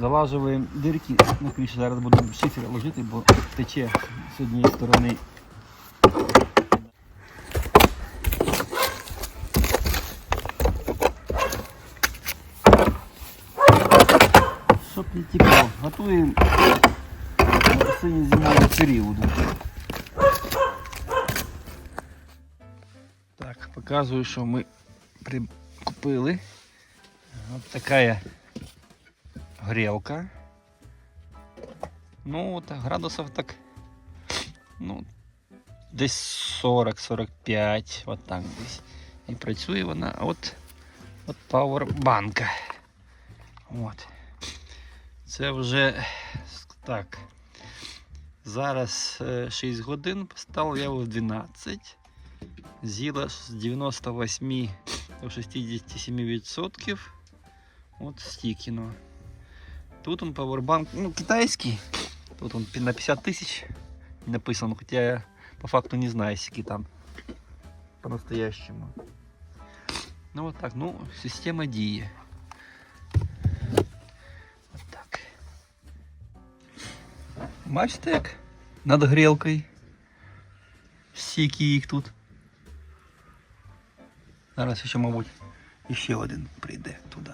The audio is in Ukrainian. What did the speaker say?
Залажуємо дирки на криші. Зараз будемо шифер ложити, бо тече з однієї сторони. Щоб не текло. Готуємо до осінньо-зимового періоду. Так, показую, що ми при... купили. Ось така грілка. Ну, так, градусів так. Ну, десь 40-45, от так десь. І працює вона от, от пауербанка. От. Це вже так. Зараз е, 6 годин, поставив я в 12. З'їла з 98 до 67%. От стікіно. Тут он пауербанк, ну, китайський. Тут он на 50 тисяч написано, хоча я по факту не знаю, скільки там по-настоящему. Ну вот так, ну, система діє. От так. Бачите, як над грілкою. Стільки їх тут. Зараз ще, мабуть, іще один прийде туди.